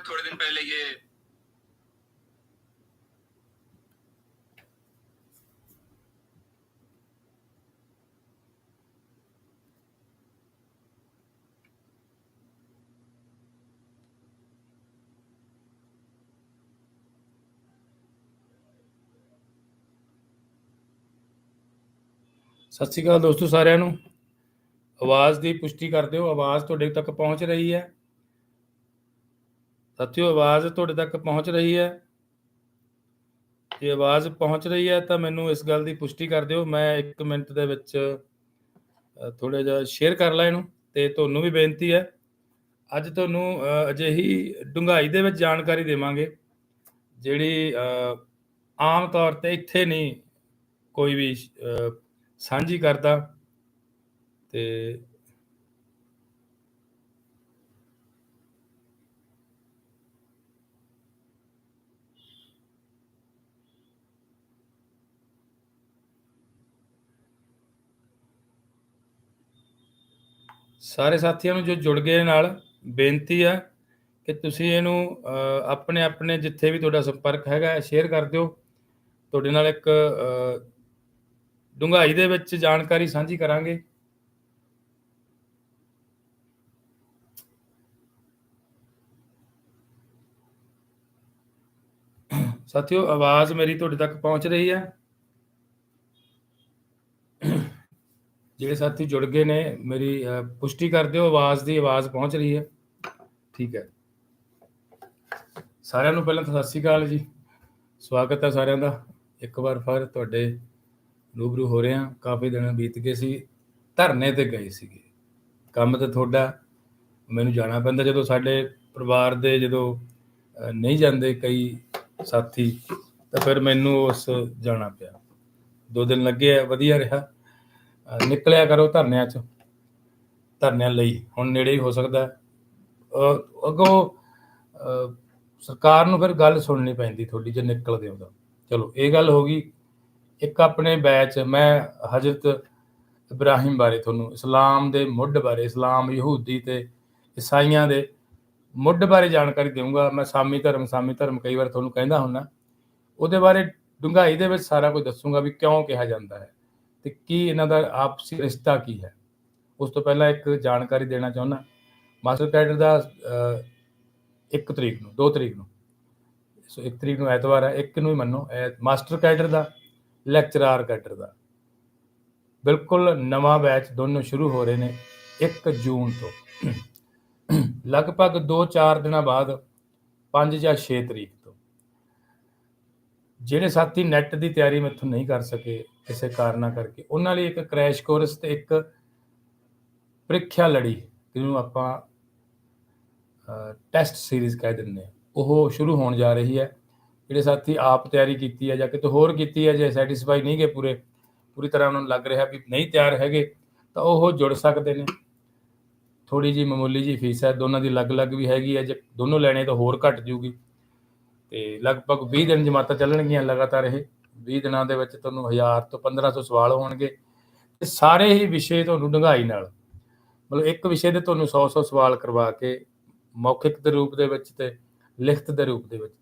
थोड़े दिन पहले ये ਸਤਿ ਸ਼੍ਰੀ ਅਕਾਲ ਦੋਸਤੋ ਸਾਰਿਆਂ ਨੂੰ ਆਵਾਜ਼ ਦੀ ਪੁਸ਼ਟੀ ਕਰ ਦਿਓ ਆਵਾਜ਼ ਤੁਹਾਡੇ ਤੱਕ ਪਹੁੰਚ ਰਹੀ ਹੈ ਸਾਥੀਓ, ਆਵਾਜ਼ ਤੁਹਾਡੇ ਤੱਕ ਪਹੁੰਚ ਰਹੀ ਹੈ। ਜੇ ਆਵਾਜ਼ ਪਹੁੰਚ ਰਹੀ ਹੈ, ਤਾਂ ਮੈਨੂੰ ਇਸ ਗੱਲ ਦੀ ਪੁਸ਼ਟੀ ਕਰ ਦਿਓ। ਮੈਂ 1 ਮਿੰਟ ਦੇ ਵਿੱਚ ਥੋੜਾ ਜਿਹਾ ਸ਼ੇਅਰ ਕਰ ਲਾ ਇਹਨੂੰ ਤੇ ਤੁਹਾਨੂੰ ਵੀ ਬੇਨਤੀ ਹੈ। ਅੱਜ ਤੁਹਾਨੂੰ ਅਜਿਹੀ ਡੂੰਘਾਈ ਦੇ ਵਿੱਚ ਜਾਣਕਾਰੀ ਦੇਵਾਂਗੇ, ਜਿਹੜੀ ਆਮ ਤੌਰ ਤੇ ਇੱਥੇ ਨਹੀਂ ਕੋਈ ਵੀ ਸਾਂਝੀ ਕਰਦਾ। ਤੇ ਸਾਰੇ ਸਾਥੀਆਂ ਨੂੰ ਜੋ ਜੁੜ ਗਏ ਨਾਲ ਬੇਨਤੀ ਆ ਕਿ ਤੁਸੀਂ ਇਹਨੂੰ ਆਪਣੇ ਆਪਣੇ ਜਿੱਥੇ ਵੀ ਤੁਹਾਡਾ ਸੰਪਰਕ ਹੈਗਾ ਸ਼ੇਅਰ ਕਰ ਦਿਓ। ਤੁਹਾਡੇ ਨਾਲ ਇੱਕ ਅ, ਡੂੰਘਾਈ ਦੇ ਵਿੱਚ ਜਾਣਕਾਰੀ ਸਾਂਝੀ ਕਰਾਂਗੇ। ਸਾਥੀਓ ਆਵਾਜ਼ ਮੇਰੀ ਤੁਹਾਡੇ ਤੱਕ ਪਹੁੰਚ ਰਹੀ ਹੈ। ਜਿਹੜੇ ਸਾਥੀ ਜੁੜ ਗਏ ਨੇ, ਮੇਰੀ ਪੁਸ਼ਟੀ ਕਰ ਦਿਓ ਆਵਾਜ਼ ਦੀ, ਆਵਾਜ਼ ਪਹੁੰਚ ਰਹੀ ਹੈ। ਠੀਕ ਹੈ। ਸਾਰਿਆਂ ਨੂੰ ਪਹਿਲਾਂ ਤਾਂ ਸਤਿ ਸ਼੍ਰੀ ਅਕਾਲ ਜੀ। ਸਵਾਗਤ ਹੈ ਸਾਰਿਆਂ ਦਾ। ਇੱਕ ਵਾਰ ਫਿਰ ਤੁਹਾਡੇ ਰੂਬਰੂ ਹੋ ਰਹੇ ਹਾਂ। ਕਾਫੀ ਦਿਨ ਬੀਤ ਗਏ ਸੀ, ਧਰਨੇ ਤੇ ਗਏ ਸੀਗੇ। ਕੰਮ ਤੇ ਤੁਹਾਡਾ, ਮੈਨੂੰ ਜਾਣਾ ਪੈਂਦਾ। ਜਦੋਂ ਸਾਡੇ ਪਰਿਵਾਰ ਦੇ ਜਦੋਂ ਨਹੀਂ ਜਾਂਦੇ ਕਈ ਸਾਥੀ, ਤਾਂ ਫਿਰ ਮੈਨੂੰ ਉਸ ਜਾਣਾ ਪਿਆ। ਦੋ ਦਿਨ ਲੱਗੇ ਆ, ਵਧੀਆ ਰਿਹਾ। ਨਿਕਲਿਆ ਕਰੋ ਧਰਨਿਆਂ 'ਚ, ਧਰਨਿਆਂ ਲਈ। ਹੁਣ ਨੇੜੇ ਹੀ ਹੋ ਸਕਦਾ ਹੈ। ਅੱਗੋਂ ਸਰਕਾਰ ਨੂੰ ਫਿਰ ਗੱਲ ਸੁਣਨੀ ਪੈਂਦੀ ਤੁਹਾਡੀ ਜੇ ਨਿਕਲਦੇ ਹੋ ਤਾਂ। ਚਲੋ, ਇਹ ਗੱਲ ਹੋ ਗਈ। ਇੱਕ ਆਪਣੇ ਬੈਚ, ਮੈਂ ਹਜ਼ਰਤ ਇਬਰਾਹਿਮ ਬਾਰੇ ਤੁਹਾਨੂੰ, ਇਸਲਾਮ ਦੇ ਮੁੱਢ ਬਾਰੇ, ਇਸਲਾਮ ਯਹੂਦੀ ਤੇ ਈਸਾਈਆਂ ਦੇ ਮੁੱਢ ਬਾਰੇ ਜਾਣਕਾਰੀ ਦੇਵਾਂਗਾ ਮੈਂ ਸਾਮੀ ਧਰਮ ਸਾਮੀ ਧਰਮ ਕਈ ਵਾਰ ਤੁਹਾਨੂੰ ਕਹਿੰਦਾ ਹੁੰਨਾ ਉਹਦੇ ਬਾਰੇ ਡੂੰਘਾਈ ਦੇ ਵਿੱਚ ਸਾਰਾ ਕੁਝ ਦੱਸੂਗਾ ਵੀ ਕਿਉਂ ਕਿਹਾ ਜਾਂਦਾ ਹੈ। ਤੇ ਕੀ ਇਹਨਾਂ ਦਾ ਆਪਸੀ ਰਿਸ਼ਤਾ ਕੀ ਹੈ? ਉਸ ਤੋਂ ਪਹਿਲਾਂ ਇੱਕ ਜਾਣਕਾਰੀ ਦੇਣਾ ਚਾਹੁੰਦਾ। ਮਾਸਟਰ ਕੈਡਰ ਦਾ ਅ, ਇੱਕ ਤਰੀਕ ਨੂੰ 2 ਤਰੀਕ ਨੂੰ। ਸੋ ਇੱਕ ਤਰੀਕ ਨੂੰ ਐਤਵਾਰ ਹੈ ਇੱਕ ਨੂੰ ਹੀ ਮੰਨੋ ਇਹ ਮਾਸਟਰ ਕੈਡਰ ਦਾ ਲੈਕਚਰਾਰ ਕੈਡਰ ਦਾ। ਬਿਲਕੁਲ ਨਵਾਂ ਬੈਚ ਦੋਨੋਂ ਸ਼ੁਰੂ ਹੋ ਰਹੇ ਨੇ 1 ਜੂਨ ਤੋਂ। ਲਗਭਗ 2-4 ਦਿਨਾਂ ਬਾਅਦ 5 ਜਾਂ 6 ਤਰੀਕ ਤੋਂ। ਜਿਹੜੇ ਸਾਥੀ ਨੈਟ ਦੀ ਤਿਆਰੀ ਮੈਥੋਂ ਨਹੀਂ ਕਰ ਸਕੇ ਕਿਸੇ ਕਾਰਨਾ ਕਰਕੇ। ਉਹਨਾਂ ਲਈ ਇੱਕ ਕ੍ਰੈਸ਼ ਕੋਰਸ ਤੇ ਇੱਕ ਪ੍ਰੀਖਿਆ ਲੜੀ, ਜਿਹਨੂੰ ਆਪਾਂ ਟੈਸਟ ਸੀਰੀਜ਼ ਕਹਿ ਦਿੰਦੇ ਆ ਉਹ ਸ਼ੁਰੂ ਹੋਣ ਜਾ ਰਹੀ ਹੈ। ਜਿਹੜੇ ਸਾਥੀ ਆਪ ਤਿਆਰੀ ਕੀਤੀ ਹੈ ਜਾਂ ਕਿਤੇ ਹੋਰ ਕੀਤੀ ਹੈ, ਜੇ ਸੈਟੀਸਫਾਈ ਨਹੀਂ ਗਏ ਪੂਰੇ, ਪੂਰੀ ਤਰ੍ਹਾਂ ਉਹਨਾਂ ਨੂੰ ਲੱਗ ਰਿਹਾ ਵੀ ਨਹੀਂ ਤਿਆਰ ਹੈਗੇ, ਤਾਂ ਉਹ ਜੁੜ ਸਕਦੇ ਨੇ। ਥੋੜੀ ਜੀ ਮਾਮੂਲੀ ਜੀ ਫੀਸ ਹੈ, ਦੋਨਾਂ ਦੀ ਅਲੱਗ-ਅਲੱਗ ਵੀ ਹੈਗੀ ਹੈ। ਜੇ ਦੋਨੋਂ ਲੈਣੇ ਤਾਂ ਹੋਰ ਘਟ ਜੂਗੀ। ਤੇ ਲਗਭਗ 20 ਦਿਨ ਜਮਾਤਾਂ ਚੱਲਣਗੀਆਂ ਲਗਾਤਾਰ ਇਹ। 20 ਦਿਨਾਂ ਦੇ ਵਿੱਚ ਤੁਹਾਨੂੰ 1000 ਤੋਂ 1500 ਸਵਾਲ ਹੋਣਗੇ ਤੇ ਸਾਰੇ ਹੀ ਵਿਸ਼ੇ ਤੁਹਾਨੂੰ ਡੂੰਘਾਈ ਨਾਲ, ਮਤਲਬ ਇੱਕ ਵਿਸ਼ੇ ਦੇ ਤੁਹਾਨੂੰ 100-100 ਸਵਾਲ ਕਰਵਾ ਕੇ ਮੌਖਿਕ ਦੇ ਰੂਪ ਦੇ ਵਿੱਚ ਤੇ ਲਿਖਤ ਦੇ ਰੂਪ ਦੇ ਵਿੱਚ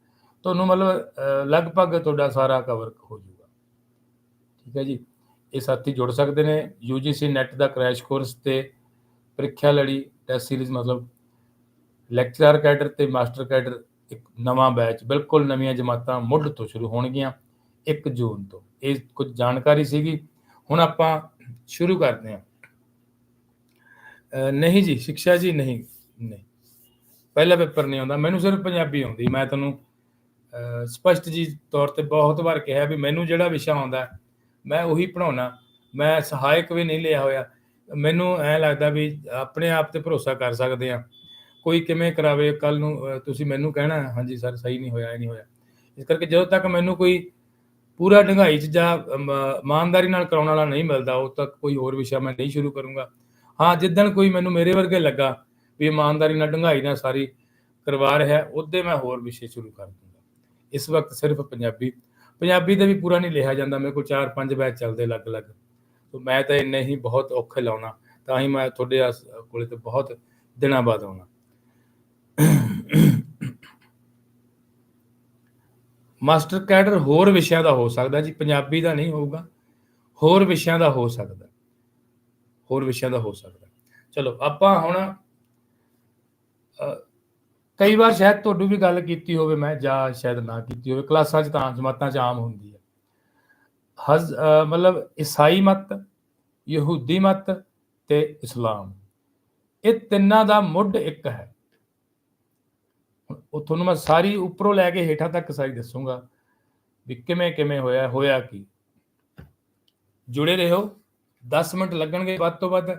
ਤੁਹਾਨੂੰ ਮਤਲਬ ਲਗਭਗ ਤੁਹਾਡਾ ਸਾਰਾ ਕਵਰ ਹੋ ਜਾਊਗਾ। ਠੀਕ ਹੈ ਜੀ? ਇਹ ਸਾਥੀ ਜੁੜ ਸਕਦੇ ਨੇ। UGC ਨੈਟ ਦਾ ਕ੍ਰੈਸ਼ ਕੋਰਸ ਤੇ ਪ੍ਰੀਖਿਆ ਲੜੀ ਟੈਸਟ ਸੀਰੀਜ਼ ਮਤਲਬ ਲੈਕਚਰਰ ਕੈਡਰ ਤੇ ਮਾਸਟਰ ਕੈਡਰ ਇੱਕ ਨਵਾਂ ਬੈਚ ਬਿਲਕੁਲ ਨਵੀਆਂ ਜਮਾਤਾਂ ਮੁੱਢ ਤੋਂ ਸ਼ੁਰੂ ਹੋਣਗੀਆਂ। 1 ਜੂਨ ਤੋਂ। ਇਹ ਕੁਝ ਜਾਣਕਾਰੀ ਸੀਗੀ। ਹੁਣ ਆਪਾਂ ਸ਼ੁਰੂ ਕਰਦੇ ਹਾਂ। ਨਹੀਂ ਜੀ, ਸਿੱਖਿਆ ਜੀ ਨਹੀਂ ਨਹੀਂ। ਪਹਿਲਾ ਪੇਪਰ ਨਹੀਂ ਆਉਂਦਾ। ਮੈਨੂੰ ਸਿਰਫ ਪੰਜਾਬੀ ਆਉਂਦੀ। ਮੈਂ ਤੁਹਾਨੂੰ ਸਪਸ਼ਟ ਜੀ ਤੌਰ ਤੇ ਬਹੁਤ ਵਾਰ ਕਿਹਾ ਵੀ ਮੈਨੂੰ ਜਿਹੜਾ ਵਿਸ਼ਾ ਆਉਂਦਾ, ਮੈਂ ਉਹੀ ਪੜਾਉਣਾ ਮੈਂ ਸਹਾਇਕ ਵੀ ਨਹੀਂ ਲਿਆ ਹੋਇਆ। ਮੈਨੂੰ ਐ ਲੱਗਦਾ ਵੀ ਆਪਣੇ ਆਪ ਤੇ ਭਰੋਸਾ ਕਰ ਸਕਦੇ ਆ ਕੋਈ ਕਿਵੇਂ ਕਰਾਵੇ ਕੱਲ ਨੂੰ ਤੁਸੀਂ ਮੈਨੂੰ ਕਹਿਣਾ, ਹਾਂਜੀ ਸਰ, ਸਹੀ ਨਹੀਂ ਹੋਇਆ, ਇਹ ਨਹੀਂ ਹੋਇਆ। ਇਸ ਕਰਕੇ ਜਦੋਂ ਤੱਕ ਮੈਨੂੰ ਕੋਈ ਪੂਰਾ ਡੰਗਾਈ ਚ ਜਾਂ ਇਮਾਨਦਾਰੀ ਨਾਲ ਕਰਾਉਣ ਵਾਲਾ ਨਹੀਂ ਮਿਲਦਾ ਉਦੋਂ ਤੱਕ ਕੋਈ ਹੋਰ ਵਿਸ਼ਾ ਮੈਂ ਨਹੀਂ ਸ਼ੁਰੂ ਕਰੂੰਗਾ। ਹਾਂ, ਜਿੱਦਣ ਕੋਈ ਮੈਨੂੰ ਮੇਰੇ ਵਰਗੇ ਲੱਗਾ ਵੀ ਇਮਾਨਦਾਰੀ ਨਾਲ ਡੰਗਾਈ ਨਾਲ ਸਾਰੀ ਕਰਵਾ ਰਿਹਾ, ਉਹਦੇ ਮੈਂ ਹੋਰ ਵਿਸ਼ੇ ਸ਼ੁਰੂ ਕਰ ਦੂੰਗਾ। ਇਸ ਵਕਤ ਸਿਰਫ ਪੰਜਾਬੀ ਪੰਜਾਬੀ ਦਾ ਵੀ ਪੂਰਾ ਨਹੀਂ ਲਿਆ ਜਾਂਦਾ, ਮੇਰੇ ਕੋਲ 4-5 ਬੈਚ ਚੱਲਦੇ ਅਲੱਗ-ਅਲੱਗ। ਤੋ ਮੈਂ ਤਾਂ ਇੰਨੇ ਹੀ ਬਹੁਤ ਔਖੇ ਲਾਉਣਾ, ਤਾਂ ਹੀ ਮੈਂ ਤੁਹਾਡੇ ਆਸ- ਕੋਲੇ ਤੇ ਬਹੁਤ ਦਿਨਾਂ ਬਾਅਦ ਆਉਣਾ। ਮਾਸਟਰ ਕੈਡਰ ਹੋਰ ਵਿਸ਼ਿਆਂ ਦਾ ਹੋ ਸਕਦਾ ਜੀ, ਪੰਜਾਬੀ ਦਾ ਨਹੀਂ ਹੋਊਗਾ, ਹੋਰ ਵਿਸ਼ਿਆਂ ਦਾ ਹੋ ਸਕਦਾ, ਹੋਰ ਵਿਸ਼ਿਆਂ ਦਾ ਹੋ ਸਕਦਾ। ਚਲੋ, ਆਪਾਂ ਹੁਣ ਕਈ ਵਾਰ ਸ਼ਾਇਦ ਤੁਹਾਨੂੰ ਵੀ ਗੱਲ ਕੀਤੀ ਹੋਵੇ ਮੈਂ, ਜਾਂ ਸ਼ਾਇਦ ਨਾ ਕੀਤੀ ਹੋਵੇ, ਕਲਾਸਾਂ 'ਚ ਤਾਂ ਜਮਾਤਾਂ 'ਚ ਆਮ ਹੁੰਦੀ ਹੈ। ਹਜ਼ ਮਤਲਬ ਈਸਾਈ ਮਤ, ਯਹੂਦੀ ਮਤ ਤੇ ਇਸਲਾਮ। ਇਹ ਤਿੰਨਾਂ ਦਾ ਮੁੱਢ ਇੱਕ ਹੈ। ਉਹ ਤੁਹਾਨੂੰ ਮੈਂ ਸਾਰੀ ਉੱਪਰੋਂ ਲੈ ਕੇ ਹੇਠਾਂ ਤੱਕ ਸਾਰੀ ਦੱਸੂਗਾ ਵੀ ਕਿਵੇਂ ਕਿਵੇਂ ਹੋਇਆ ਹੋਇਆ ਕੀ। ਜੁੜੇ ਰਹੋ 10 ਮਿੰਟ ਲੱਗਣਗੇ ਵੱਧ ਤੋਂ ਵੱਧ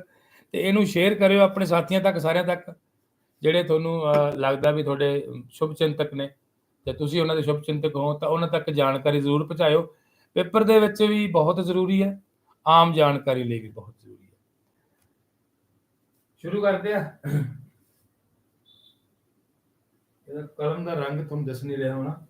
ਤੇ ਇਹਨੂੰ ਸ਼ੇਅਰ ਕਰਿਓ ਆਪਣੇ ਸਾਥੀਆਂ ਤੱਕ, ਸਾਰਿਆਂ ਤੱਕ, ਜਿਹੜੇ ਤੁਹਾਨੂੰ ਲੱਗਦਾ ਵੀ ਤੁਹਾਡੇ ਸ਼ੁਭ ਚਿੰਤਕ ਨੇ। ਤੇ ਤੁਸੀਂ ਉਹਨਾਂ ਦੇ ਸ਼ੁਭ ਚਿੰਤਕ ਹੋ ਤਾਂ ਉਹਨਾਂ ਤੱਕ ਜਾਣਕਾਰੀ ਜ਼ਰੂਰ ਪਹੁੰਚਾਇਓ। ਪੇਪਰ ਦੇ ਵਿੱਚ ਵੀ ਬਹੁਤ ਜ਼ਰੂਰੀ ਹੈ, ਆਮ ਜਾਣਕਾਰੀ ਲਈ ਵੀ ਬਹੁਤ ਜ਼ਰੂਰੀ ਹੈ। ਸ਼ੁਰੂ ਕਰਦੇ ਆ ਇਹਦਾ ਕਲਮ ਦਾ ਰੰਗ ਤੁਹਾਨੂੰ ਦੱਸ ਨਹੀਂ ਰਿਹਾ ਹੋਣਾ।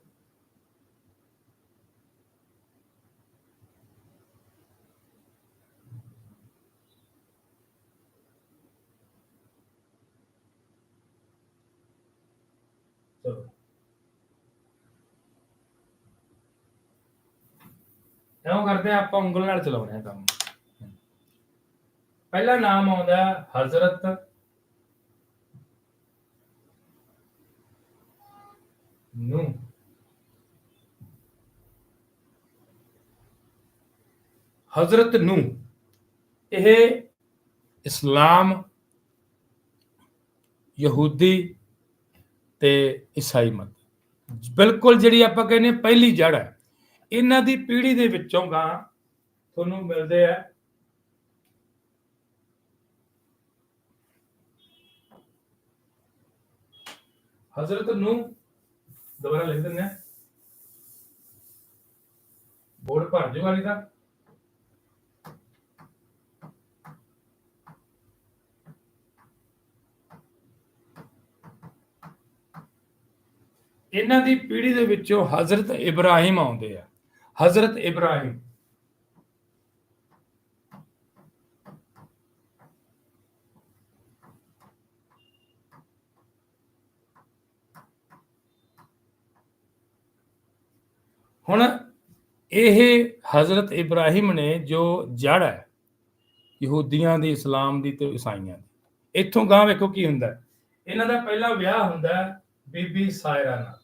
ਚਲੋ। ਕਰਦੇ ਆ ਆਪਾਂ ਉਂਗਲ ਨਾਲ ਚਲਾਉਣੇ ਆ ਕੰਮ। ਪਹਿਲਾ ਨਾਮ ਆਉਂਦਾ ਹਜ਼ਰਤ ਨੂੰ ਹਜ਼ਰਤ ਨੂੰ ਇਹ ਇਸਲਾਮ ਯਹੂਦੀ ਤੇ ਈਸਾਈ ਮਤ। ਬਿਲਕੁਲ ਜਿਹੜੀ ਆਪਾਂ ਕਹਿੰਦੇ ਪਹਿਲੀ ਜੜ ਹੈ। ਇਹਨਾਂ ਦੀ ਪੀੜ੍ਹੀ ਦੇ ਵਿੱਚੋਂ ਗਾਂ ਤੁਹਾਨੂੰ ਮਿਲਦੇ ਆ। ਹਜ਼ਰਤ ਨੂੰ ਦੁਬਾਰਾ ਲਿਖ ਦਿੰਦੇ ਆ। ਬੋਰਡ ਭਰ ਜੂਗਾ ਨਹੀਂ ਇਹਨਾਂ ਦੀ ਪੀੜ੍ਹੀ ਦੇ ਵਿੱਚੋਂ ਹਜ਼ਰਤ ਇਬਰਾਹਿਮ ਆਉਂਦੇ ਆ। ਹਜ਼ਰਤ ਇਬਰਾਹਿਮ। ਹੁਣ ਇਹ ਹਜ਼ਰਤ ਇਬਰਾਹਿਮ ਨੇ ਜੋ ਜੜ ਹੈ, ਯਹੂਦੀਆਂ ਦੀ, ਇਸਲਾਮ ਦੀ ਤੇ ਈਸਾਈਆਂ ਦੀ, ਇੱਥੋਂ ਗਾਂ ਵੇਖੋ ਕੀ ਹੁੰਦਾ ਇਹਨਾਂ ਦਾ ਪਹਿਲਾ ਵਿਆਹ ਹੁੰਦਾ ਬੀਬੀ ਸਾਇਰਾ ਨਾਲ।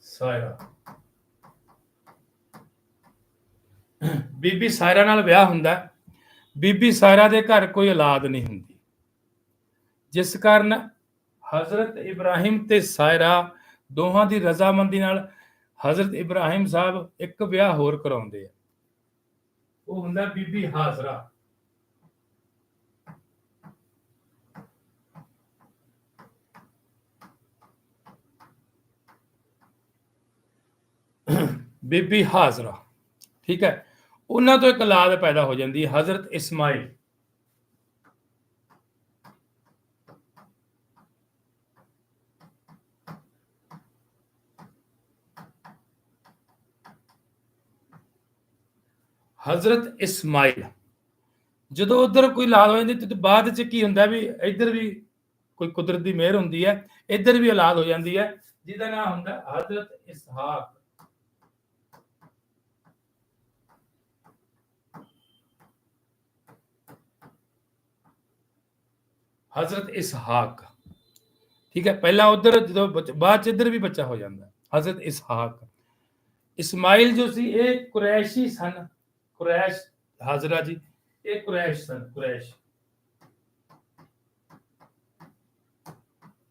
ਸਾਇਰਾ। ਬੀਬੀ ਸਾਇਰਾ ਨਾਲ ਵਿਆਹ ਹੁੰਦਾ ਬੀਬੀ ਸਾਇਰਾ ਦੇ ਘਰ ਕੋਈ ਔਲਾਦ ਨਹੀਂ ਹੁੰਦੀ। ਜਿਸ ਕਾਰਨ ਹਜ਼ਰਤ ਇਬਰਾਹਿਮ ਤੇ ਸਾਇਰਾ ਦੋਹਾਂ ਦੀ ਰਜ਼ਾਮੰਦੀ ਨਾਲ ਹਜ਼ਰਤ ਇਬਰਾਹਿਮ ਸਾਹਿਬ ਇੱਕ ਵਿਆਹ ਹੋਰ ਕਰਾਉਂਦੇ ਆ। ਉਹ ਹੁੰਦਾ ਬੀਬੀ ਹਾਜ਼ਰਾ। ਬੀਬੀ ਹਾਜ਼ਰਾ, ਠੀਕ ਹੈ। ਉਹਨਾਂ ਤੋਂ ਇੱਕ ਔਲਾਦ ਪੈਦਾ ਹੋ ਜਾਂਦੀ ਹੈ, ਹਜ਼ਰਤ ਇਸਮਾਈਲ। ਹਜ਼ਰਤ ਇਸਮਾਈਲ ਜਦੋਂ ਉਧਰ ਕੋਈ ਔਲਾਦ ਹੋ ਜਾਂਦੀ ਤੇ ਬਾਅਦ ਚ ਕੀ ਹੁੰਦਾ ਵੀ ਇੱਧਰ ਵੀ ਕੋਈ ਕੁਦਰਤ ਦੀ ਮਿਹਰ ਹੁੰਦੀ ਹੈ ਇੱਧਰ ਵੀ ਔਲਾਦ ਹੋ ਜਾਂਦੀ ਹੈ ਜਿਹਦਾ ਨਾਮ ਹੁੰਦਾ ਹਜ਼ਰਤ ਇਸਹਾਕ ਹਜ਼ਰਤ ਇਸਹਾਕ ਠੀਕ ਹੈ ਪਹਿਲਾਂ ਉਧਰ ਜਦੋਂ ਬੱਚ- ਬਾਅਦ ਚ ਇੱਧਰ ਵੀ ਬੱਚਾ ਹੋ ਜਾਂਦਾ ਹੈ। ਹਜ਼ਰਤ ਇਸਹਾਕ ਇਸਮਾਈਲ ਜੋ ਸੀ ਇਹ ਕੁਰੈਸ਼ੀ ਸਨ ਕੁਰੈਸ਼, ਹਾਜ਼ਰਾ ਜੀ। ਇਹ ਕੁਰੈਸ਼ ਸਨ, ਕੁਰੈਸ਼।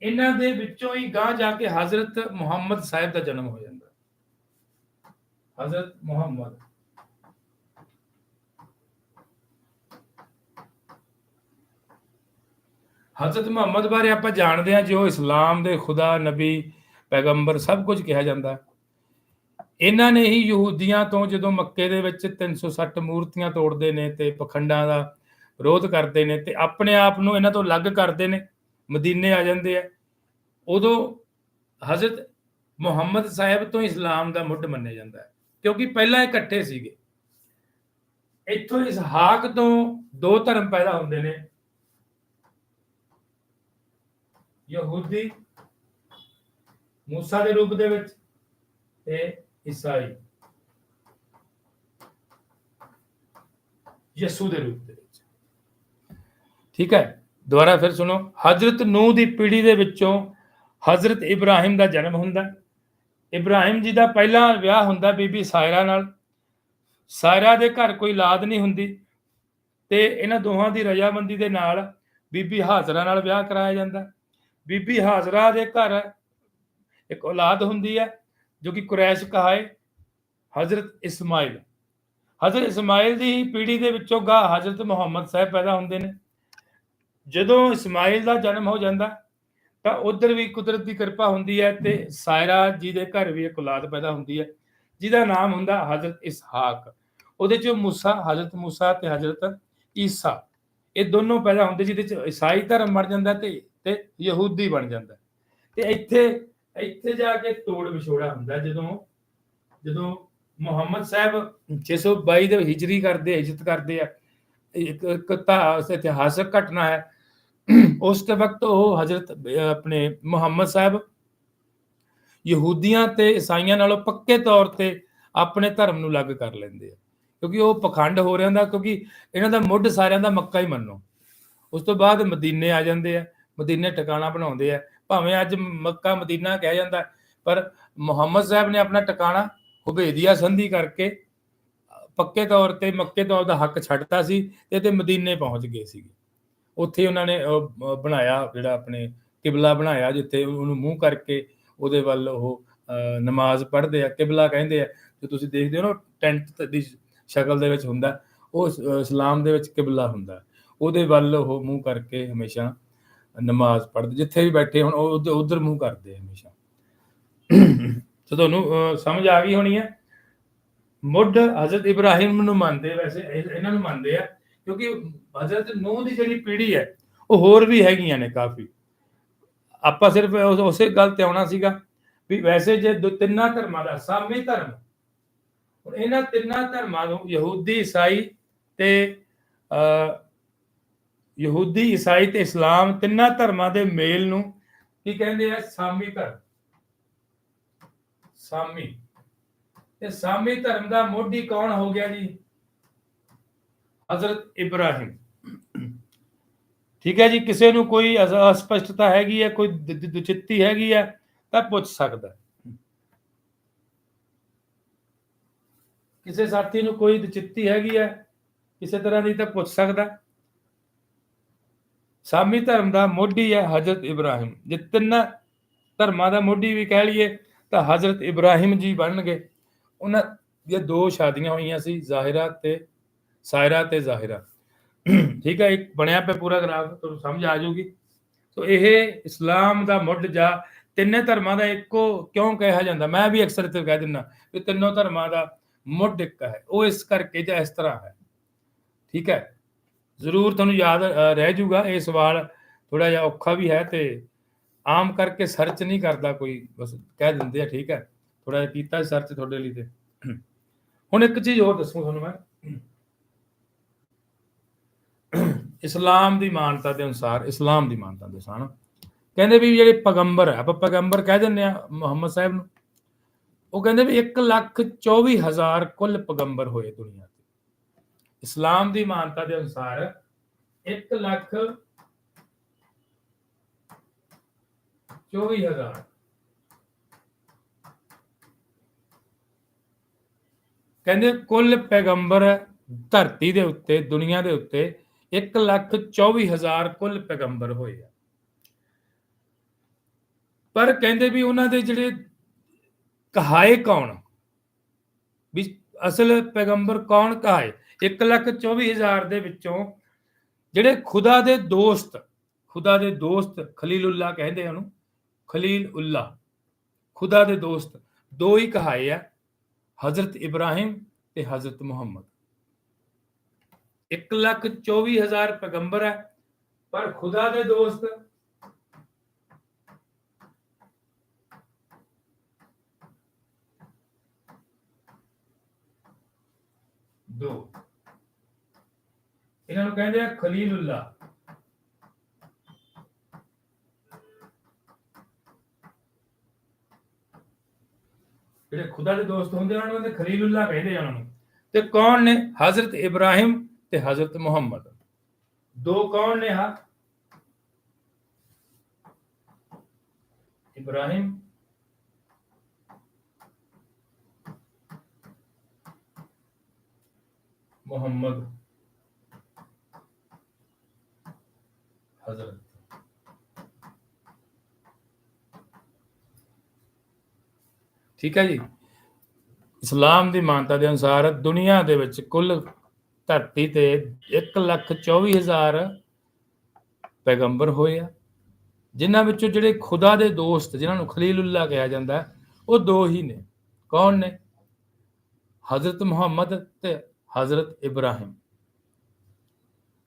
ਇਹਨਾਂ ਦੇ ਵਿੱਚੋਂ ਹੀ ਗਾਂ ਜਾ ਕੇ ਹਜ਼ਰਤ ਮੁਹੰਮਦ ਸਾਹਿਬ ਦਾ ਜਨਮ ਹੋ ਜਾਂਦਾ। ਹਜ਼ਰਤ ਮੁਹੰਮਦ। ਹਜ਼ਰਤ ਮੁਹੰਮਦ ਬਾਰੇ ਆਪਾਂ ਜਾਣਦੇ ਹਾਂ ਜੋ ਇਸਲਾਮ ਦੇ ਖੁਦਾ, ਨਬੀ, ਪੈਗੰਬਰ ਸਭ ਕੁਝ ਕਿਹਾ ਜਾਂਦਾ। ਹੈ। ਇਹਨਾਂ ਨੇ ਹੀ ਯਹੂਦੀਆਂ ਤੋਂ ਜਦੋਂ ਮੱਕੇ ਦੇ ਵਿੱਚ 360 ਮੂਰਤੀਆਂ ਤੋੜਦੇ ਨੇ ਤੇ ਪਖੰਡਾਂ ਦਾ ਵਿਰੋਧ ਕਰਦੇ ਨੇ ਤੇ ਆਪਣੇ ਆਪ ਨੂੰ ਇਹਨਾਂ ਤੋਂ ਅਲੱਗ ਕਰਦੇ ਨੇ, ਮਦੀਨੇ ਆ ਜਾਂਦੇ ਆ। ਉਦੋਂ ਹਜ਼ਰਤ ਮੁਹੰਮਦ ਸਾਹਿਬ ਤੋਂ ਇਸਲਾਮ ਦਾ ਮੁੱਢ ਮੰਨਿਆ ਜਾਂਦਾ ਹੈ, ਕਿਉਂਕਿ ਪਹਿਲਾਂ ਇਕੱਠੇ ਸੀਗੇ। ਇੱਥੋਂ ਇਸਹਾਕ ਤੋਂ ਦੋ ਧਰਮ ਪੈਦਾ ਹੁੰਦੇ ਨੇ। ਯਹੂਦੀ ਮੂਸਾ ਦੇ ਰੂਪ ਦੇ ਵਿੱਚ ਤੇ ਈਸਾਈ ਯਸੂ ਦੇ ਰੂਪ ਦੇ ਵਿੱਚ। ਠੀਕ ਹੈ? ਦੁਬਾਰਾ ਫਿਰ ਸੁਣੋ। ਹਜ਼ਰਤ ਨੂਹ ਦੀ ਪੀੜ੍ਹੀ ਦੇ ਵਿੱਚੋਂ ਹਜ਼ਰਤ ਇਬਰਾਹਿਮ ਦਾ ਜਨਮ ਹੁੰਦਾ ਇਬਰਾਹਿਮ ਜੀ ਦਾ ਪਹਿਲਾ ਵਿਆਹ ਹੁੰਦਾ ਬੀਬੀ ਸਾਇਰਾ ਨਾਲ। ਸਾਇਰਾ ਦੇ ਘਰ ਕੋਈ ਔਲਾਦ ਨਹੀਂ ਹੁੰਦੀ। ਤੇ ਇਹਨਾਂ ਦੋਹਾਂ ਦੀ ਰਜਾਮੰਦੀ ਦੇ ਨਾਲ ਬੀਬੀ ਹਾਜ਼ਰਾ ਨਾਲ ਵਿਆਹ ਕਰਾਇਆ ਜਾਂਦਾ ਬੀਬੀ ਹਾਜ਼ਰਾ ਦੇ ਘਰ ਇੱਕ ਔਲਾਦ ਹੁੰਦੀ ਹੈ। ਜੋ ਕਿ ਕੁਰੈਸ਼ ਕਹਾਏ, ਹਜ਼ਰਤ ਇਸਮਾਇਲ। ਹਜ਼ਰਤ ਇਸਮਾਇਲ ਦੀ ਪੀੜ੍ਹੀ ਦੇ ਵਿੱਚੋਂ ਗਾ ਹਜ਼ਰਤ ਮੁਹੰਮਦ ਸਾਹਿਬ ਪੈਦਾ ਹੁੰਦੇ ਨੇ। ਜਦੋਂ ਇਸਮਾਇਲ ਦਾ ਜਨਮ ਹੋ ਜਾਂਦਾ, ਤਾਂ ਉਧਰ ਵੀ ਕੁਦਰਤ ਦੀ ਕਿਰਪਾ ਹੁੰਦੀ ਹੈ ਤੇ ਸਾਇਰਾ ਜੀ ਦੇ ਘਰ ਵੀ ਇੱਕ ਔਲਾਦ ਪੈਦਾ ਹੁੰਦੀ ਹੈ, ਜਿਹਦਾ ਨਾਮ ਹੁੰਦਾ ਹਜ਼ਰਤ ਇਸਹਾਕ। ਉਹਦੇ 'ਚ ਮੂਸਾ, ਹਜ਼ਰਤ ਮੂਸਾ ਤੇ ਹਜ਼ਰਤ ਈਸਾ। ਇਹ ਦੋਨੋਂ ਪੈਦਾ ਹੁੰਦੇ ਜਿਹਦੇ ਚ ਈਸਾਈ ਧਰਮ ਬਣ ਜਾਂਦਾ ਤੇ ਤੇ ਯਹੂਦੀ ਬਣ ਜਾਂਦਾ। ਤੇ ਇੱਥੇ ਇੱਥੇ ਜਾ ਕੇ ਤੋੜ ਵਿਛੋੜਾ ਹੁੰਦਾ ਜਦੋਂ ਜਦੋਂ ਮੁਹੰਮਦ ਸਾਹਿਬ 622 ਦੇ ਹਿਜਰੀ ਕਰਦੇ ਹਿਜਰਤ ਕਰਦੇ ਆ, ਇੱਕ ਇੱਕ ਤਾਂ ਇਤਿਹਾਸਕ ਘਟਨਾ ਹੈ। ਉਸ ਤੇ ਵਕਤ ਉਹ ਹਜ਼ਰਤ ਆਪਣੇ ਮੁਹੰਮਦ ਸਾਹਿਬ ਯਹੂਦੀਆਂ ਤੇ ਈਸਾਈਆਂ ਨਾਲੋਂ ਪੱਕੇ ਤੌਰ ਤੇ ਆਪਣੇ ਧਰਮ ਨੂੰ ਅਲੱਗ ਕਰ ਲੈਂਦੇ ਆ। ਕਿਉਂਕਿ ਉਹ ਪਖੰਡ ਹੋ ਰਿਹਾ ਹੁੰਦਾ, ਕਿਉਂਕਿ ਇਹਨਾਂ ਦਾ ਮੁੱਢ ਸਾਰਿਆਂ ਦਾ ਮੱਕਾ ਹੀ ਮੰਨੋ। ਉਸ ਤੋਂ ਬਾਅਦ ਮਦੀਨੇ ਆ ਜਾਂਦੇ ਆ, ਮਦੀਨੇ ਟਿਕਾਣਾ ਬਣਾਉਂਦੇ ਆ। ਭਾਵੇਂ ਅੱਜ ਮੱਕਾ ਮਦੀਨਾ ਕਿਹਾ ਜਾਂਦਾ ਪਰ ਮੁਹੰਮਦ ਸਾਹਿਬ ਨੇ ਆਪਣਾ ਟਿਕਾਣਾ ਹੁਬੈਦੀਆ ਸੰਧੀ ਕਰਕੇ ਪੱਕੇ ਤੌਰ ਤੇ ਮੱਕੇ ਤੋਂ ਉਹਦਾ ਹੱਕ ਛੱਡਤਾ ਸੀ ਤੇ ਤੇ ਮਦੀਨੇ ਪਹੁੰਚ ਗਏ ਸੀਗੇ। ਉੱਥੇ ਉਹਨਾਂ ਨੇ ਬਣਾਇਆ ਜਿਹੜਾ ਆਪਣੇ ਕਿਬਲਾ ਬਣਾਇਆ ਜਿੱਥੇ ਉਹਨੂੰ ਮੂੰਹ ਕਰਕੇ ਉਹਦੇ ਵੱਲ ਉਹ ਅਹ, ਨਮਾਜ਼ ਪੜ੍ਹਦੇ ਆ। ਕਿਬਲਾ ਕਹਿੰਦੇ ਆ ਜੇ ਤੁਸੀਂ ਦੇਖਦੇ ਹੋ ਨਾ ਟੈਂਟ ਦੀ ਸ਼ਕਲ ਦੇ ਵਿੱਚ ਹੁੰਦਾ ਉਹ ਇਸਲਾਮ ਦੇ ਵਿੱਚ ਕਿਬਲਾ ਹੁੰਦਾ। ਉਹਦੇ ਵੱਲ ਉਹ ਮੂੰਹ ਕਰਕੇ ਹਮੇਸ਼ਾ ਨਮਾਜ਼ ਪੜ੍ਹਦੇ, ਜਿੱਥੇ ਵੀ ਬੈਠੇ ਹੁਣ, ਉਹ ਉਧਰ ਮੂੰਹ ਕਰਦੇ ਆ ਹਮੇਸ਼ਾ। ਤੇ ਤੁਹਾਨੂੰ ਸਮਝ ਆ ਗਈ ਹੋਣੀ ਹੈ ਮੁੱਢ ਹਜ਼ਰਤ ਇਬਰਾਹਿਮ ਨੂੰ ਮੰਨਦੇ, ਵੈਸੇ ਇਹਨਾਂ ਨੂੰ ਮੰਨਦੇ ਆ, ਕਿਉਂਕਿ ਹਜ਼ਰਤ ਨੂਹ ਦੀ ਜਿਹੜੀ ਪੀੜ੍ਹੀ ਹੈ, ਉਹ ਹੋਰ ਵੀ ਹੈਗੀਆਂ ਨੇ ਕਾਫੀ। ਆਪਾਂ ਸਿਰਫ ਉਸੇ ਗੱਲ ਤੇ ਆਉਣਾ ਸੀਗਾ, ਵੀ ਵੈਸੇ ਜੇ ਦੋ, ਤਿੰਨਾਂ ਧਰਮਾਂ ਦਾ, ਸਾਮੀ ਧਰਮ, ਹੁਣ ਇਹਨਾਂ ਤਿੰਨਾਂ ਧਰਮਾਂ ਨੂੰ ਯਹੂਦੀ, ਈਸਾਈ ਤੇ ਅ ਯਹੂਦੀ, ਈਸਾਈ ਤੇ ਇਸਲਾਮ ਤਿੰਨਾਂ ਧਰਮਾਂ ਦੇ ਮੇਲ ਨੂੰ ਕੀ ਕਹਿੰਦੇ ਆ? ਸਾਮੀ ਧਰਮ। ਸਾਮੀ। ਤੇ ਸਾਮੀ ਧਰਮ ਦਾ ਮੋਢੀ ਕੌਣ ਹੋ ਗਿਆ ਜੀ? ਹਜ਼ਰਤ ਇਬਰਾਹਿਮ। ਠੀਕ ਹੈ ਜੀ, ਕਿਸੇ ਨੂੰ ਕੋਈ ਅਸਪਸ਼ਟਤਾ ਹੈਗੀ ਹੈ, ਕੋਈ ਦ- ਦੁਚਿੱਤੀ ਹੈਗੀ ਹੈ, ਤਾਂ ਪੁੱਛ ਸਕਦਾ ਕਿਸੇ ਸਾਥੀ ਨੂੰ ਕੋਈ ਦੁਚਿੱਤੀ ਹੈਗੀ ਹੈ, ਕਿਸੇ ਤਰ੍ਹਾਂ ਦੀ ਤਾਂ ਪੁੱਛ ਸਕਦਾ ਸਾਮੀ ਧਰਮ ਦਾ ਮੋਢੀ ਹੈ ਹਜ਼ਰਤ ਇਬਰਾਹਿਮ ਜੇ ਤਿੰਨਾਂ ਧਰਮਾਂ ਦਾ ਮੋਢੀ ਵੀ ਕਹਿ ਲਈਏ ਤਾਂ ਹਜ਼ਰਤ ਇਬਰਾਹਿਮ ਜੀ ਬਣਨਗੇ ਉਹਨਾਂ ਦੀਆਂ ਦੋ ਸ਼ਾਦੀਆਂ ਹੋਈਆਂ ਸੀ ਜ਼ਾਹਿਰਾ ਤੇ ਸਾਇਰਾ ਤੇ ਜ਼ਾਹਿਰਾ ਠੀਕ ਹੈ ਇੱਕ ਬਣਿਆ ਪਿਆ ਪੂਰਾ ਗ੍ਰਾਫ ਤੁਹਾਨੂੰ ਸਮਝ ਆ ਜਾਊਗੀ ਸੋ ਇਹ ਇਸਲਾਮ ਦਾ ਮੁੱਢ ਜਾ ਤਿੰਨੇ ਧਰਮਾਂ ਦਾ ਇੱਕੋ ਕਿਉਂ ਕਿਹਾ ਜਾਂਦਾ ਮੈਂ ਵੀ ਅਕਸਰ ਤੇ ਕਹਿ ਦਿੰਦਾ ਕਿ ਤਿੰਨੋਂ ਧਰਮਾਂ ਦਾ ਮੁੱਢ ਇੱਕ ਹੈ ਉਹ ਇਸ ਕਰਕੇ ਜਾਂ ਇਸ ਤਰ੍ਹਾਂ ਹੈ ਠੀਕ ਹੈ ਜ਼ਰੂਰ ਤੁਹਾਨੂੰ ਯਾਦ ਰਹਿ ਜਾਊਗਾ ਇਹ ਸਵਾਲ। ਥੋੜਾ ਜਿਹਾ ਔਖਾ ਵੀ ਹੈ ਤੇ ਆਮ ਕਰਕੇ ਸਰਚ ਨਹੀਂ ਕਰਦਾ ਕੋਈ, ਬਸ ਕਹਿ ਦਿੰਦੇ ਆ, ਠੀਕ ਹੈ। ਥੋੜਾ ਜਿਹਾ ਕੀਤਾ ਸਰਚ ਤੁਹਾਡੇ ਲਈ ਤੇ। ਹੁਣ ਇੱਕ ਚੀਜ਼ ਹੋਰ ਦੱਸੂ ਤੁਹਾਨੂੰ ਮੈਂ। ਇਸਲਾਮ ਦੀ ਮਾਨਤਾ ਦੇ ਅਨੁਸਾਰ, ਇਸਲਾਮ ਦੀ ਮਾਨਤਾ ਦੇ ਅਨੁਸਾਰ ਕਹਿੰਦੇ ਵੀ ਜਿਹੜੇ ਪੈਗੰਬਰ ਹੈ ਆਪਾਂ ਪੈਗੰਬਰ ਕਹਿ ਦਿੰਦੇ ਆ ਮੁਹੰਮਦ ਸਾਹਿਬ ਨੂੰ, ਉਹ ਕਹਿੰਦੇ ਵੀ 1 ਲੱਖ 24 ਹਜ਼ਾਰ ਕੁੱਲ ਪੈਗੰਬਰ ਹੋਏ ਦੁਨੀਆ ਇਸਲਾਮ ਦੀ ਮਾਨਤਾ ਦੇ ਅਨੁਸਾਰ 1 ਲੱਖ 24 ਹਜ਼ਾਰ। ਕਹਿੰਦੇ ਕੁੱਲ ਪੈਗੰਬਰ ਧਰਤੀ ਦੇ ਉੱਤੇ, ਦੁਨੀਆ ਦੇ ਉੱਤੇ 1 ਲੱਖ 24 ਹਜ਼ਾਰ ਕੁੱਲ ਪੈਗੰਬਰ ਹੋਏ ਆ। ਪਰ ਕਹਿੰਦੇ ਵੀ ਉਹਨਾਂ ਦੇ ਜਿਹੜੇ ਕਹਾਏ ਕੌਣ? ਵੀ ਅਸਲ ਪੈਗੰਬਰ ਕੌਣ ਕਹਾਏ? 1 ਲੱਖ 24 ਹਜ਼ਾਰ ਦੇ ਵਿੱਚੋਂ ਜਿਹੜੇ ਖੁਦਾ ਦੇ ਦੋਸਤ, ਖੁਦਾ ਦੇ ਦੋਸਤ ਖਲੀਲੁੱਲਾ ਕਹਿੰਦੇ ਉਹਨੂੰ ਖਲੀਲ ਉੱਲਾ ਖੁਦਾ ਦੇ ਦੋਸਤ, ਦੋ ਹੀ ਕਹਾਏ ਆ, ਹਜ਼ਰਤ ਇਬਰਾਹਿਮ ਤੇ ਹਜ਼ਰਤ ਮੁਹੰਮਦ। 1 ਲੱਖ 24 ਹਜ਼ਾਰ ਪੈਗੰਬਰ ਹੈ ਪਰ ਖੁਦਾ ਦੇ ਦੋਸਤ ਦੋ। ਇਹਨਾਂ ਨੂੰ ਕਹਿੰਦੇ ਆ ਖਲੀਲੁੱਲਾ। ਜਿਹੜੇ ਖੁਦਾ ਦੇ ਦੋਸਤ ਹੁੰਦੇ ਉਹਨਾਂ ਨੂੰ ਕਹਿੰਦੇ ਖਲੀਲੁੱਲਾਹ ਕਹਿੰਦੇ ਆ ਉਹਨਾਂ ਨੂੰ। ਤੇ ਕੌਣ ਨੇ? ਹਜ਼ਰਤ ਇਬਰਾਹਿਮ ਤੇ ਹਜ਼ਰਤ ਮੁਹੰਮਦ। ਦੋ ਕੌਣ ਨੇ ਹਾਂ ਇਬਰਾਹਿਮ। ਮੁਹੰਮਦ। ਹਜ਼ਰਤ ਠੀਕ ਹੈ ਜੀ। ਇਸਲਾਮ ਦੀ ਮਾਨਤਾ ਦੇ ਅਨੁਸਾਰ ਦੁਨੀਆ ਦੇ ਵਿੱਚ ਕੁੱਲ ਧਰਤੀ ਤੇ 124000 ਪੈਗੰਬਰ ਹੋਏ ਆ। ਜਿਨ੍ਹਾਂ ਵਿੱਚੋਂ ਜਿਹੜੇ ਖੁਦਾ ਦੇ ਦੋਸਤ ਜਿਨ੍ਹਾਂ ਨੂੰ ਖਲੀਲੁੱਲਾਹ ਕਿਹਾ ਜਾਂਦਾ ਹੈ, ਉਹ ਦੋ ਹੀ ਨੇ। ਕੌਣ ਨੇ? ਹਜ਼ਰਤ ਮੁਹੰਮਦ ਤੇ ਹਜ਼ਰਤ ਇਬਰਾਹਿਮ।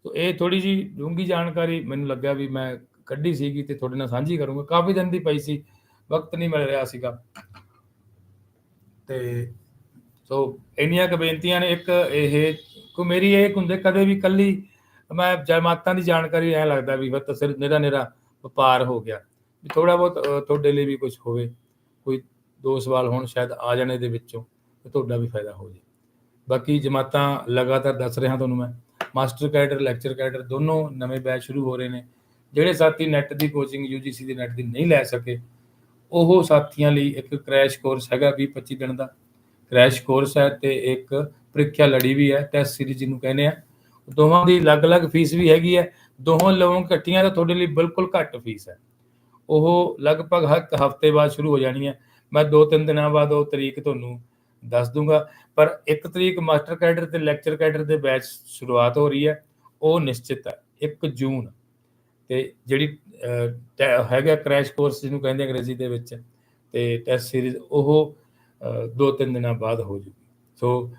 ਤੋ ਇਹ ਥੋੜੀ ਜੀ ਡੂੰਗੀ ਜਾਣਕਾਰੀ ਮੈਨੂੰ ਲੱਗਿਆ ਵੀ ਮੈਂ ਕੱਢੀ ਸੀਗੀ ਤੇ ਤੁਹਾਡੇ ਨਾਲ ਸਾਂਝੀ ਕਰੂੰਗਾ। ਕਾਫੀ ਦਿਨ ਦੀ ਪਈ ਸੀ, ਵਕਤ ਨਹੀਂ ਮਿਲ ਰਿਹਾ ਸੀਗਾ। ਤੇ ਸੋ ਇੰਨੀਆਂ ਕੁ ਬੇਨਤੀਆਂ ਨੇ, ਇੱਕ ਇਹ ਕੋ ਮੇਰੀ ਇਹ ਹੁੰਦੇ ਕਦੇ ਵੀ ਕੱਲੀ ਮੈਂ ਜਮਾਤਾਂ ਦੀ ਜਾਣਕਾਰੀ ਐ ਲੱਗਦਾ ਵੀ ਬਸ ਸਿਰ ਨਿਰਾ ਨਿਰਾ ਵਪਾਰ ਹੋ ਗਿਆ। ਵੀ ਥੋੜਾ ਬਹੁਤ ਤੁਹਾਡੇ ਲਈ ਵੀ ਕੁਝ ਹੋਵੇ, ਕੋਈ ਦੋ ਸਵਾਲ ਹੋਣ ਸ਼ਾਇਦ ਆ ਜਾਣੇ ਦੇ ਵਿੱਚੋਂ ਤੇ ਤੁਹਾਡਾ ਵੀ ਫਾਇਦਾ ਹੋ ਜੇ। ਬਾਕੀ ਜਮਾਤਾਂ ਲਗਾਤਾਰ ਦੱਸ ਰਿਹਾ ਤੁਹਾਨੂੰ ਮੈਂ। ਮਾਸਟਰ ਕੈਡਰ ਲੈਕਚਰ ਕੈਡਰ ਦੋਨੋਂ ਨਵੇਂ ਬੈਚ ਸ਼ੁਰੂ ਹੋ ਰਹੇ ਨੇ। ਜਿਹੜੇ ਸਾਥੀ ਨੈਟ ਦੀ ਕੋਚਿੰਗ UGC ਦੀ ਨੈਟ ਦੀ ਨਹੀਂ ਲੈ ਸਕੇ, ਉਹ ਸਾਥੀਆਂ ਲਈ ਇੱਕ ਕ੍ਰੈਸ਼ ਕੋਰਸ ਹੈਗਾ 20 25 ਦਿਨ ਦਾ। ਕ੍ਰੈਸ਼ ਕੋਰਸ ਹੈ ਤੇ ਇੱਕ ਪ੍ਰੀਖਿਆ ਲੜੀ ਵੀ ਹੈ ਟੈਸਟ ਸੀਰੀਜ਼ ਜਿਹਨੂੰ ਕਹਿੰਦੇ ਆ। ਦੋਵਾਂ ਦੀ ਅਲੱਗ-ਅਲੱਗ ਫੀਸ ਵੀ ਹੈਗੀ ਹੈ। ਦੋਹਾਂ ਲਵੋਂ ਇਕੱਠੀਆਂ ਤਾਂ ਤੁਹਾਡੇ ਲਈ ਬਿਲਕੁਲ ਘੱਟ ਫੀਸ ਹੈ। ਉਹ ਲਗਭਗ ਹਰ ਹਫ਼ਤੇ ਬਾਅਦ ਸ਼ੁਰੂ ਹੋ ਜਾਣੀ ਹੈ। ਮੈਂ ਦੋ ਤਿੰਨ ਦਿਨਾਂ ਬਾਅਦ ਉਹ ਤਰੀਕ ਤੁਹਾਨੂੰ ਦੱਸ ਦੂੰਗਾ। ਪਰ ਇੱਕ ਤਰੀਕ ਮਾਸਟਰ ਕੈਡਰ ਤੇ ਲੈਕਚਰ ਕੈਡਰ ਦੇ ਬੈਚ ਸ਼ੁਰੂਆਤ ਹੋ ਰਹੀ ਹੈ ਉਹ ਨਿਸ਼ਚਿਤ ਹੈ 1 ਜੂਨ। ਤੇ ਜਿਹੜੀ ਟੈ- ਹੈਗਾ ਕ੍ਰੈਸ਼ ਕੋਰਸ ਜਿਹਨੂੰ ਕਹਿੰਦੇ ਅੰਗਰੇਜ਼ੀ ਦੇ ਵਿੱਚ ਤੇ ਟੈਸਟ ਸੀਰੀਜ਼ ਉਹ ਅਹ, ਦੋ ਤਿੰਨ ਦਿਨਾਂ ਬਾਅਦ ਹੋ ਜੂਗੀ। ਸੋ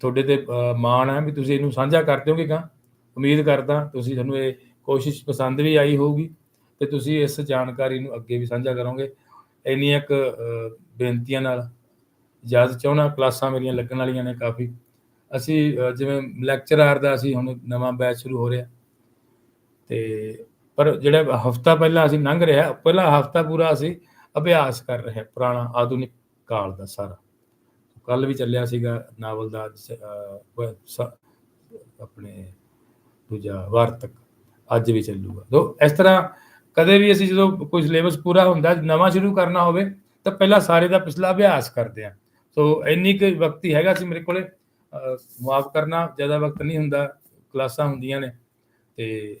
ਤੁਹਾਡੇ ਤੇ ਮਾਣ ਹੈ ਵੀ ਤੁਸੀਂ ਇਹਨੂੰ ਸਾਂਝਾ ਕਰ ਦਿਓਗੇ ਗਾ ਉਮੀਦ ਕਰਦਾ ਤੁਸੀਂ ਤੁਹਾਨੂੰ ਇਹ ਕੋਸ਼ਿਸ਼ ਪਸੰਦ ਵੀ ਆਈ ਹੋਊਗੀ ਤੇ ਤੁਸੀਂ ਇਸ ਜਾਣਕਾਰੀ ਨੂੰ ਅੱਗੇ ਵੀ ਸਾਂਝਾ ਕਰੋਗੇ। ਇੰਨੀਆਂ ਕੁ ਬੇਨਤੀਆਂ ਨਾਲ ਇਜਾਜ਼ਤ ਚਾਹੁੰਦਾ, ਕਲਾਸਾਂ ਮੇਰੀਆਂ ਲੱਗਣ ਵਾਲੀਆਂ ਨੇ ਕਾਫੀ। ਅਸੀਂ ਜਿਵੇਂ ਲੈਕਚਰਰ ਦਾ ਅਸੀਂ ਹੁਣ ਨਵਾਂ ਬੈਚ ਸ਼ੁਰੂ ਹੋ ਰਿਹਾ। ਤੇ ਪਰ ਜਿਹੜਾ ਹਫਤਾ ਪਹਿਲਾਂ ਅਸੀਂ ਲੰਘ ਰਿਹਾ, ਪਹਿਲਾ ਹਫਤਾ ਪੂਰਾ ਅਸੀਂ ਅਭਿਆਸ ਕਰ ਰਹੇ ਪੁਰਾਣਾ, ਆਧੁਨਿਕ ਕਾਲ ਦਾ ਸਾਰਾ। ਕੱਲ ਵੀ ਚੱਲਿਆ ਸੀਗਾ ਨਾਵਲ ਦਾ ਆਪਣੇ ਦੂਜਾ ਵਾਰਤਕ। ਅੱਜ ਵੀ ਚੱਲੂਗਾ। ਦੋ ਇਸ ਤਰ੍ਹਾਂ ਕਦੇ ਵੀ ਅਸੀਂ ਜਦੋਂ ਕੋਈ ਸਿਲੇਬਸ ਪੂਰਾ ਹੁੰਦਾ ਨਵਾਂ ਸ਼ੁਰੂ ਕਰਨਾ ਹੋਵੇ ਤਾਂ ਪਹਿਲਾਂ ਸਾਰੇ ਦਾ ਪਿਛਲਾ ਅਭਿਆਸ ਕਰਦੇ ਆ ਸੋ ਇੰਨੀ ਕੁ ਵਕਤ ਹੀ ਹੈਗਾ ਸੀ ਮੇਰੇ ਕੋਲੇ। ਅਹ, ਮਾਫ ਕਰਨਾ ਜ਼ਿਆਦਾ ਵਕਤ ਨਹੀਂ ਹੁੰਦਾ ਕਲਾਸਾਂ ਹੁੰਦੀਆਂ ਨੇ। ਤੇ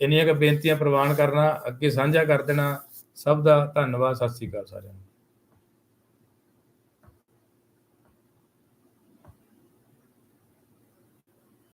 ਇੰਨੀਆਂ ਕੁ ਬੇਨਤੀਆਂ ਪ੍ਰਵਾਨ ਕਰਨਾ ਅੱਗੇ ਸਾਂਝਾ ਕਰ ਦੇਣਾ। ਸਭ ਦਾ ਧੰਨਵਾਦ ਸਤਿ ਸ੍ਰੀ ਅਕਾਲ ਸਾਰਿਆਂ ਨੂੰ।